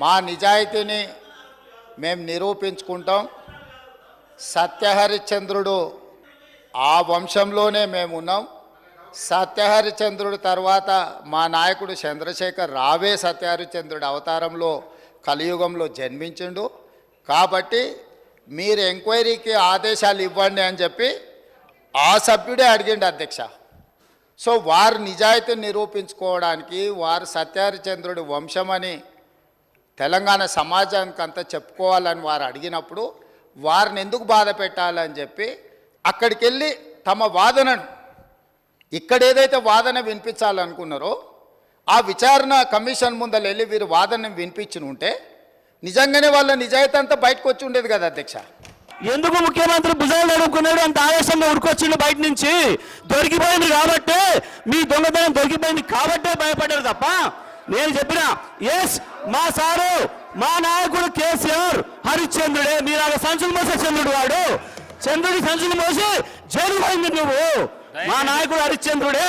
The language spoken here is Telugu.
మా నిజాయితీని మేము నిరూపించుకుంటాం. సత్యహరిశ్చంద్రుడు ఆ వంశంలోనే మేము ఉన్నాం. సత్యహరిశ్చంద్రుడు తర్వాత మా నాయకుడు చంద్రశేఖర్ రావే సత్యహరిశ్చంద్రుడు అవతారంలో కలియుగంలో జన్మించిండు. కాబట్టి మీరు ఎంక్వైరీకి ఆదేశాలు ఇవ్వండి అని చెప్పి ఆ సభ్యుడే అడిగిండు అధ్యక్ష. సో వారు నిజాయితీని నిరూపించుకోవడానికి వారు సత్యహరిచంద్రుడి వంశమని తెలంగాణ సమాజానికి అంతా చెప్పుకోవాలని వారు అడిగినప్పుడు వారిని ఎందుకు బాధ పెట్టాలని చెప్పి అక్కడికి వెళ్ళి తమ వాదనను ఇక్కడ ఏదైతే వాదన వినిపించాలనుకున్నారో ఆ విచారణ కమిషన్ ముందర వెళ్ళి వీరు వాదన వినిపించిన ఉంటే నిజంగానే వాళ్ళ నిజాయితీ అంతా బయటకు వచ్చి ఉండేది కదా అధ్యక్ష. ఎందుకు ముఖ్యమంత్రి భుజాలు అడుగుకున్నాడు అంత ఆవేశంలో ఉడికొచ్చిండు బయట నుంచి? దొరికిపోయింది కాబట్టి మీ దొంగతనం దొరికిపోయింది కాబట్టే భయపడ్డారు తప్ప నేను చెప్పిన ఎస్ మా సారు మా నాయకుడు కేసీఆర్ హరిశ్చంద్రుడే. మీరు ఆ సంచులు మోసే చంద్రుడు వాడు. చంద్రుడి సంచులు మోసి జైలు పోయింది నువ్వు. మా నాయకుడు హరిశ్చంద్రుడే.